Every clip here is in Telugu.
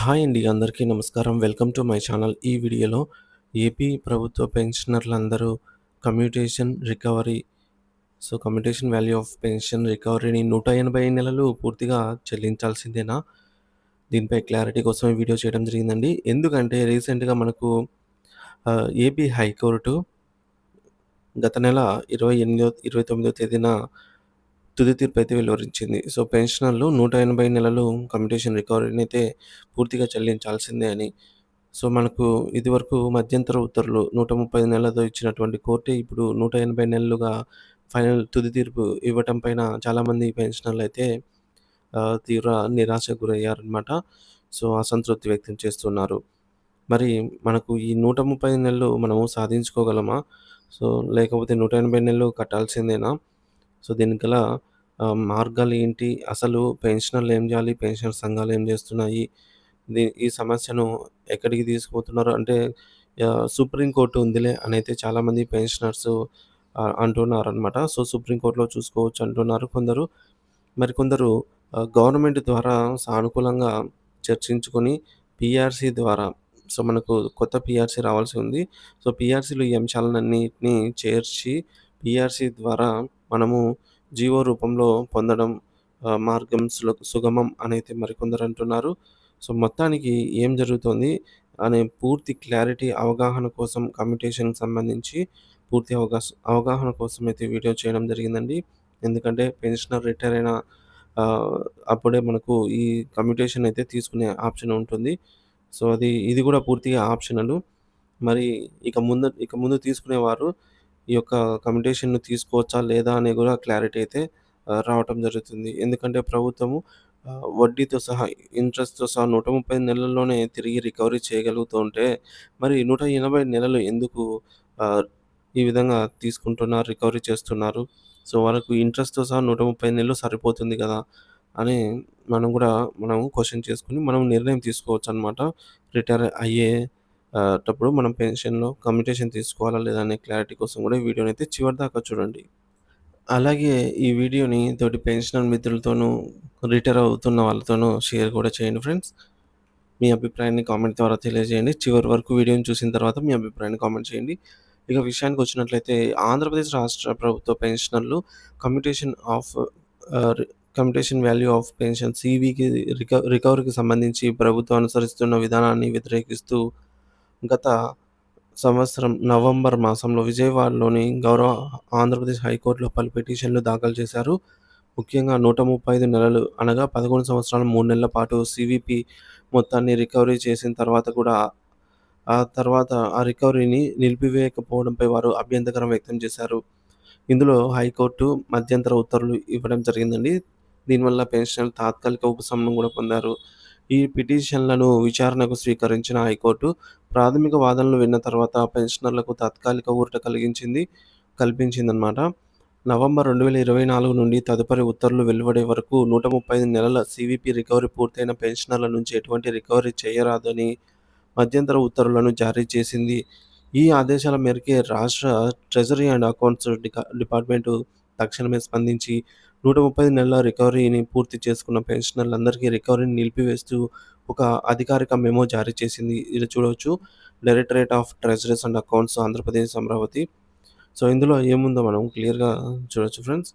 హాయ్ అండి. అందరికీ నమస్కారం. Welcome to my channel. ఈ వీడియోలో ఏపీ ప్రభుత్వ పెన్షనర్లందరూ commutation recovery so, commutation value of pension రికవరీని 180 నెలలు పూర్తిగా చెల్లించాల్సిందేనా? దీనిపై క్లారిటీ కోసం ఈ వీడియో చేయడం జరిగిందండి. ఎందుకంటే రీసెంట్‌గా మనకు ఏపీ హైకోర్టు గత నెల 28 29 తేదీన తుది తీర్పు అయితే వెలువరించింది. సో, పెన్షనర్లు 180 నెలలు కమ్యూటేషన్ అయితే పూర్తిగా చెల్లించాల్సిందే అని. సో, మనకు ఇదివరకు మధ్యంతర ఉత్తర్వులు 130 నెలలతో ఇచ్చినటువంటి కోర్టే ఇప్పుడు 180 నెలలుగా ఫైనల్ తుది తీర్పు ఇవ్వటం పైన చాలామంది పెన్షనర్లు అయితే తీవ్ర నిరాశకు గురయ్యారనమాట. సో, అసంతృప్తి వ్యక్తం చేస్తున్నారు. మరి మనకు ఈ 130 నెలలు మనము సాధించుకోగలమా? సో, లేకపోతే 180 నెలలు కట్టాల్సిందేనా? సో, దీనికి గల మార్గాలు ఏంటి అసలు పెన్షనర్లు ఏం చేయాలి పెన్షన్ సంఘాలు ఏం చేస్తున్నాయి ఈ సమస్యను ఎక్కడికి తీసుకుపోతున్నారు? అంటే సుప్రీంకోర్టు సుప్రీం అని ఉందిలే చాలామంది పెన్షనర్స్ అంటున్నారు అనమాట సో, సుప్రీంకోర్టులో చూసుకోవచ్చు అంటున్నారు కొందరు. మరి కొందరు గవర్నమెంట్ ద్వారా సానుకూలంగా చర్చించుకొని పిఆర్సీ ద్వారా సో, మనకు కొత్త పిఆర్సీ రావాల్సి ఉంది. సో, పిఆర్సీలో ఈ అంశాలన్నింటినీ చేర్చి పిఆర్సీ ద్వారా మనము జీవో రూపంలో పొందడం మార్గం సుగమం అనైతే మరికొందరు అంటున్నారు. సో, మొత్తానికి ఏం జరుగుతోంది అనే పూర్తి క్లారిటీ అవగాహన కోసం కమ్యూటేషన్‌కి సంబంధించి పూర్తి అవగాస్ అవగాహన కోసం అయితే వీడియో చేయడం జరిగిందండి. ఎందుకంటే పెన్షనర్ రిటైర్ అయిన అప్పుడే మనకు ఈ కమ్యూటేషన్ అయితే తీసుకునే ఆప్షన్ ఉంటుంది. సో, అది ఇది కూడా పూర్తిగా ఆప్షనల్ మరి ఇక ముందు ఇక ముందు తీసుకునేవారు ఈ యొక్క కమ్యూనికేషన్ను తీసుకోవచ్చా? లేదా? అని కూడా క్లారిటీ అయితే రావటం జరుగుతుంది. ఎందుకంటే ప్రభుత్వము వడ్డీతో సహా, ఇంట్రెస్ట్‌తో సహా 130 నెలల్లోనే తిరిగి రికవరీ చేయగలుగుతుంటే మరి నూట ఎనభై నెలలు ఎందుకు ఈ విధంగా తీసుకుంటున్నారు, రికవరీ చేస్తున్నారు? సో, వాళ్ళకు ఇంట్రెస్ట్‌తో సహా 130 నెలలు సరిపోతుంది కదా అని మనం కూడా మనం క్వశ్చన్ చేసుకొని మనం నిర్ణయం తీసుకోవచ్చు అనమాట రిటైర్ అయ్యే అప్పుడు మనం పెన్షన్‌లో కమ్యూటేషన్ తీసుకోవాలా? లేదా? అనే క్లారిటీ కోసం కూడా ఈ వీడియోను అయితే చివరి దాకా చూడండి. అలాగే ఈ వీడియోని తోటి పెన్షనర్ మిత్రులతోనూ, రిటైర్ అవుతున్న వాళ్ళతోనూ షేర్ కూడా చేయండి ఫ్రెండ్స్. మీ అభిప్రాయాన్ని కామెంట్ ద్వారా తెలియజేయండి. చివరి వరకు వీడియోని చూసిన తర్వాత మీ అభిప్రాయాన్ని కామెంట్ చేయండి. ఇక విషయానికి వచ్చినట్లయితే ఆంధ్రప్రదేశ్ రాష్ట్ర ప్రభుత్వ పెన్షనర్లు కమ్యూటేషన్ ఆఫ్ రి కమ్యూటేషన్ వాల్యూ ఆఫ్ పెన్షన్ సీవీకి రిక రికవరీకి సంబంధించి ప్రభుత్వం అనుసరిస్తున్న విధానాన్ని వ్యతిరేకిస్తూ గత సంవత్సరం నవంబర్ మాసంలో విజయవాడలోని గౌరవ ఆంధ్రప్రదేశ్ హైకోర్టులో పలు పిటిషన్లు దాఖలు చేశారు. ముఖ్యంగా 135 నెలలు అనగా 11 సంవత్సరాల మూడు నెలల పాటు సివిపి మొత్తాన్ని రికవరీ చేసిన తర్వాత కూడా ఆ తర్వాత ఆ రికవరీని నిలిపివేయకపోవడంపై వారు అభ్యంతరం వ్యక్తం చేశారు. ఇందులో హైకోర్టు మధ్యంతర ఉత్తర్వులు ఇవ్వడం జరిగిందండి. దీనివల్ల పెన్షన్ తాత్కాలిక ఉపశమనం కూడా పొందారు. ఈ పిటిషన్‌లను విచారణకు స్వీకరించిన హైకోర్టు ప్రాథమిక వాదనలు విన్న తర్వాత పెన్షనర్లకు తాత్కాలిక ఊరట కలిగించింది కల్పించిందనమాట. నవంబర్ 2024 నుండి తదుపరి ఉత్తర్వులు వెలువడే వరకు 135 నెలల సీవీపీ రికవరీ పూర్తయిన పెన్షనర్ల నుంచి ఎటువంటి రికవరీ చేయరాదని మధ్యంతర ఉత్తర్వులను జారీ చేసింది. ఈ ఆదేశాల మేరకే రాష్ట్ర ట్రెజరీ అండ్ అకౌంట్స్ డిపార్ట్‌మెంటు తక్షణమే స్పందించి 130 నెలల రికవరీని పూర్తి చేసుకున్న పెన్షనర్లందరికీ రికవరీని నిలిపివేస్తూ ఒక అధికారిక మెమో జారీ చేసింది. ఇది చూడవచ్చు. Directorate of treasuries and accounts Andhra Pradesh Amaravati. So, ఇందులో ఏముందో మనం క్లియర్‌గా చూడొచ్చు ఫ్రెండ్స్.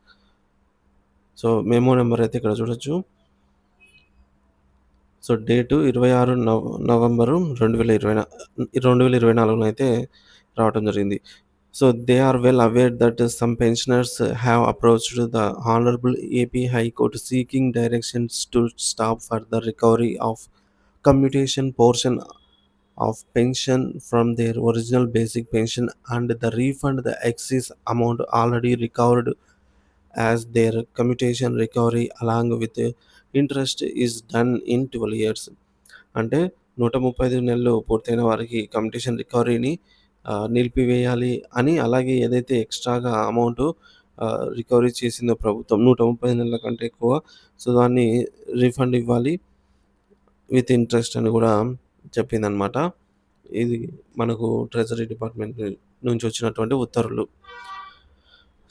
సో, మెమో నెంబర్ అయితే ఇక్కడ చూడొచ్చు. సో, డేటు 26 నవ నవంబరు 2020 2024లో అయితే రావటం జరిగింది. So, they are well aware that some pensioners have approached the honourable AP high court seeking directions to stop the recovery of commutation portion of pension from their original basic pension and the refund the excess amount already recovered as their commutation recovery along with interest is done in 12 years. అంటే 135 నెలలు పూర్తయిన వారికి కమ్యూటేషన్ రికవరీని నిలిపివేయాలి అని అలాగే ఏదైతే ఎక్స్‌ట్రాగా అమౌంట్ రికవరీ చేసిందో ప్రభుత్వం 130 నెలల కంటే ఎక్కువ సో, దాన్ని రీఫండ్ ఇవ్వాలి. విత్ ఇంట్రెస్ట్ అని కూడా చెప్పిందనమాట. ఇది మనకు ట్రెజరీ డిపార్ట్‌మెంట్ నుంచి వచ్చినటువంటి ఉత్తర్వులు.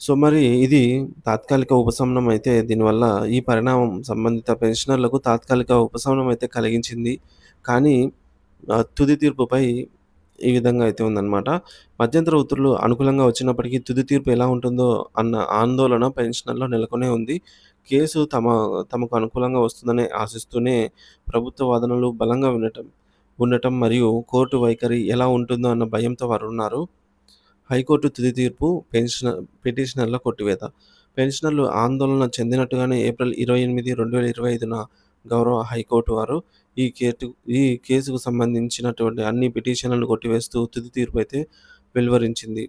సో, మరి ఇది తాత్కాలిక ఉపశమనం అయితే దీనివల్ల ఈ పరిణామం సంబంధిత పెన్షనర్లకు తాత్కాలిక ఉపశమనం అయితే కలిగించింది. కానీ తుది తీర్పుపై ఈ విధంగా అయితే ఉందన్నమాట మధ్యంతర ఉత్తర్వులు అనుకూలంగా వచ్చినప్పటికీ తుది తీర్పు ఎలా ఉంటుందో అన్న ఆందోళన పెన్షనర్‌లో నెలకొనే ఉంది. కేసు తమ తమకు అనుకూలంగా వస్తుందని ఆశిస్తూనే ప్రభుత్వ వాదనలు బలంగా వినటం ఉండటం మరియు కోర్టు వైఖరి ఎలా ఉంటుందో అన్న భయంతో వారు ఉన్నారు హైకోర్టు తుది తీర్పు పెన్షన పిటిషనర్ల కొట్టివేత. పెన్షనర్లు ఆందోళన చెందినట్టుగానే ఏప్రిల్ 28, 2025న గౌరవ హైకోర్టు వారు ఈ కేటు ఈ కేసుకు సంబంధించినటువంటి అన్ని పిటిషన్లను కొట్టివేస్తూ తుది తీర్పు అయితే వెలువరించింది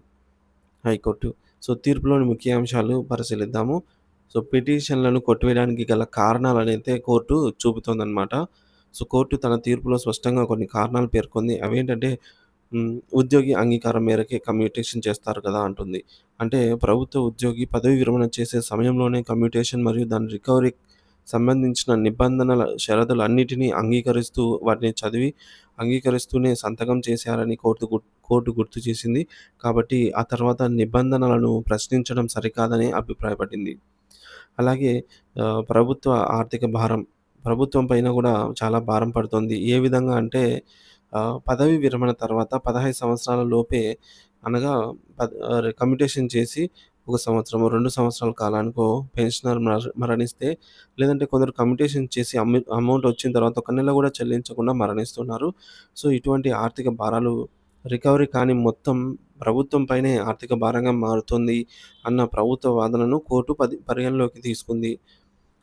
హైకోర్టు. సో, తీర్పులోని ముఖ్య అంశాలు పరిశీలిద్దాము. సో, పిటిషన్లను కొట్టివేయడానికి గల కారణాలనైతే కోర్టు చూపుతోందనమాట. సో, కోర్టు తన తీర్పులో స్పష్టంగా కొన్ని కారణాలు పేర్కొంది. అవేంటంటే ఉద్యోగి అంగీకారం మేరకే కమ్యూటేషన్ చేస్తారు కదా! అంటుంది. అంటే ప్రభుత్వ ఉద్యోగి పదవీ విరమణ చేసే సమయంలోనే కమ్యూటేషన్ మరియు దాని రికవరీ సంబంధించిన నిబంధనల షరతులు అన్నిటినీ అంగీకరిస్తూ వాటిని చదివి అంగీకరిస్తూనే సంతకం చేశారని కోర్టు కోర్టు గుర్తు చేసింది. కాబట్టి ఆ తర్వాత నిబంధనలను ప్రశ్నించడం సరికాదని అభిప్రాయపడింది. అలాగే ప్రభుత్వ ఆర్థిక భారం ప్రభుత్వం పైన కూడా చాలా భారం పడుతోంది. ఏ విధంగా అంటే పదవి పదవీ విరమణ తర్వాత 15 సంవత్సరాల లోపే అనగా పద్ కమ్యూటేషన్ చేసి ఒక సంవత్సరం రెండు సంవత్సరాల కాలానికో పెన్షనర్ మరణిస్తే లేదంటే కొందరు కమ్యూటేషన్ చేసి అమ్మి అమౌంట్ వచ్చిన తర్వాత ఒక నెల కూడా చెల్లించకుండా మరణిస్తున్నారు. సో, ఇటువంటి ఆర్థిక భారాలు రికవరీ కాని మొత్తం ప్రభుత్వం పైనే ఆర్థిక భారంగా మారుతుంది అన్న ప్రభుత్వ వాదనను కోర్టు పది పరిగణలోకి తీసుకుంది.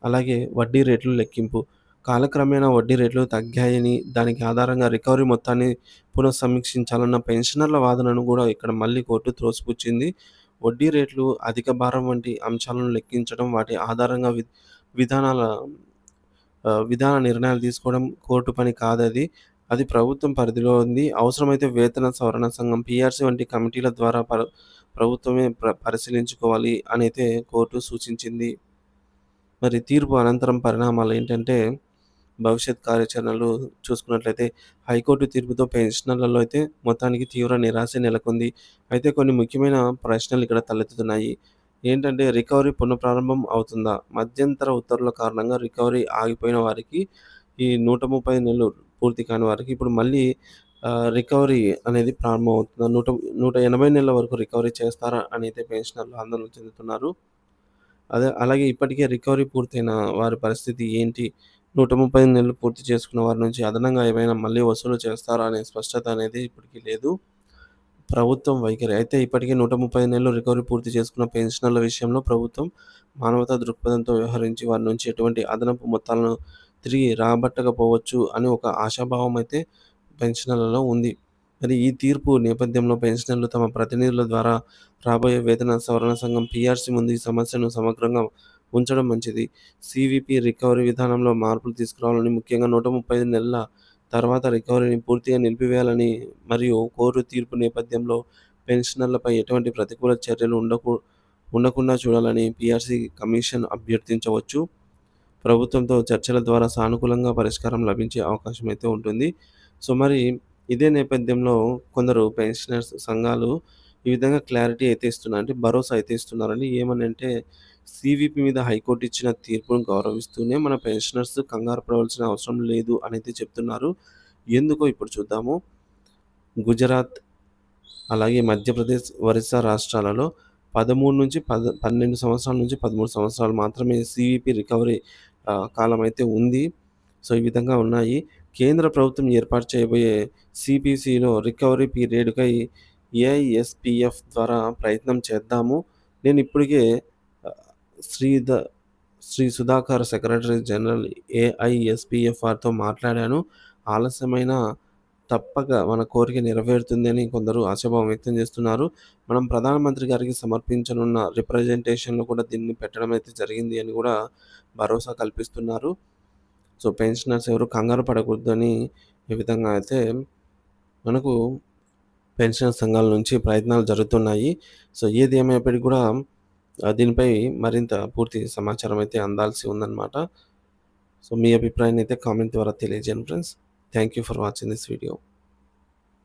అలాగే వడ్డీ రేట్లు లెక్కింపు. కాలక్రమేణా వడ్డీ రేట్లు తగ్గాయని, దానికి ఆధారంగా రికవరీ మొత్తాన్ని పునఃసమీక్షించాలన్న పెన్షనర్ల వాదనను కూడా ఇక్కడ మళ్ళీ కోర్టు త్రోసిపుచ్చింది. వడ్డీ రేట్లు, అధిక భారం వంటి అంశాలను లెక్కించడం, వాటి ఆధారంగా వి విధానాల విధాన నిర్ణయాలు తీసుకోవడం కోర్టు పని కాదది. అది ప్రభుత్వం పరిధిలో ఉంది. అవసరమైతే వేతన సవరణ సంఘం, పిఆర్సీ వంటి కమిటీల ద్వారా పర ప్రభుత్వమే ప్ర పరిశీలించుకోవాలి అయితే కోర్టు సూచించింది. మరి తీర్పు అనంతరం పరిణామాలు ఏంటంటే భవిష్యత్ కార్యాచరణలు చూసుకున్నట్లయితే హైకోర్టు తీర్పుతో పెన్షనర్లలో అయితే మొత్తానికి తీవ్ర నిరాశ నెలకొంది. అయితే కొన్ని ముఖ్యమైన ప్రశ్నలు ఇక్కడ తలెత్తుతున్నాయి. ఏంటంటే రికవరీ పునఃప్రారంభం అవుతుందా? మధ్యంతర ఉత్తర్వుల కారణంగా రికవరీ ఆగిపోయిన వారికి ఈ 135 నెలలు పూర్తి కాని వారికి ఇప్పుడు మళ్ళీ రికవరీ అనేది ప్రారంభమవుతుందా? నూట 180 నెలల వరకు రికవరీ చేస్తారా? అని అయితే పెన్షనర్లు ఆందోళన చెందుతున్నారు. అదే అలాగే ఇప్పటికే రికవరీ పూర్తయిన వారి పరిస్థితి ఏంటి? 135 నెలలు పూర్తి చేసుకున్న వారి నుంచి అదనంగా ఏమైనా మళ్ళీ వసూలు చేస్తారా? అనే స్పష్టత అనేది ఇప్పటికీ లేదు. ప్రభుత్వం వైఖరి. అయితే ఇప్పటికే 135 నెలలు రికవరీ పూర్తి చేసుకున్న పెన్షనర్ల విషయంలో ప్రభుత్వం మానవతా దృక్పథంతో వ్యవహరించి వారి నుంచి ఎటువంటి అదనపు మొత్తాలను తిరిగి రాబట్టకపోవచ్చు అని ఒక ఆశాభావం అయితే పెన్షనర్లలో ఉంది. మరి ఈ తీర్పు నేపథ్యంలో పెన్షనర్లు తమ ప్రతినిధుల ద్వారా రాబోయే వేతన సవరణ సంఘం పీఆర్సీ ముందు ఈ సమస్యను సమగ్రంగా ఉంచడం మంచిది. సీవీపీ రికవరీ విధానంలో మార్పులు తీసుకురావాలని, ముఖ్యంగా 135 నెలల తర్వాత రికవరీని పూర్తిగా నిలిపివేయాలని మరియు కోర్టు తీర్పు నేపథ్యంలో పెన్షనర్లపై ఎటువంటి ప్రతికూల చర్యలు ఉండకు ఉండకుండా చూడాలని పిఆర్సీ కమిషన్ అభ్యర్థించవచ్చు. ప్రభుత్వంతో చర్చల ద్వారా సానుకూలంగా పరిష్కారం లభించే అవకాశం అయితే ఉంటుంది. సో, మరి ఇదే నేపథ్యంలో కొందరు పెన్షనర్స్ సంఘాలు ఈ విధంగా క్లారిటీ అయితే ఇస్తున్నారు. అంటే భరోసా అయితే ఇస్తున్నారని ఏమనంటే సివిపి మీద హైకోర్టు ఇచ్చిన తీర్పును గౌరవిస్తూనే మన పెన్షనర్స్ కంగారు పడవలసిన అవసరం లేదు అనేది చెప్తున్నారు. ఎందుకో ఇప్పుడు చూద్దాము. గుజరాత్, అలాగే మధ్యప్రదేశ్, ఒరిస్సా రాష్ట్రాలలో 13 నుంచి పద 12 సంవత్సరాల నుంచి 13 సంవత్సరాలు మాత్రమే సీవీపీ రికవరీ కాలం అయితే ఉంది. సో, ఈ విధంగా ఉన్నాయి. కేంద్ర ప్రభుత్వం ఏర్పాటు చేయబోయే సీపీసీలో రికవరీ పీరియడ్‌కై ఏఎస్పిఎఫ్ ద్వారా ప్రయత్నం చేద్దాము. నేను ఇప్పటికే శ్రీధ శ్రీ సుధాకర్ సెక్రటరీ జనరల్ ఏఐఎస్పిఎఫ్ఆర్తో మాట్లాడాను. ఆలస్యమైన తప్పక మన కోరిక నెరవేరుతుందని కొందరు ఆశాభావం వ్యక్తం చేస్తున్నారు. మనం ప్రధానమంత్రి గారికి సమర్పించనున్న రిప్రజెంటేషన్‌లో కూడా దీన్ని పెట్టడం అయితే జరిగింది అని కూడా భరోసా కల్పిస్తున్నారు. సో, పెన్షనర్స్ ఎవరు కంగారు పడకూడదని ఈ విధంగా అయితే మనకు పెన్షన్ సంఘాల నుంచి ప్రయత్నాలు జరుగుతున్నాయి. సో, ఏది ఏమైనప్పటికీ కూడా దీనిపై మరింత పూర్తి సమాచారం అయితే అందాల్సి ఉందన్నమాట. సో, మీ అభిప్రాయాన్ని అయితే కామెంట్ ద్వారా తెలియజేయండి friends. Thank you for watching this video.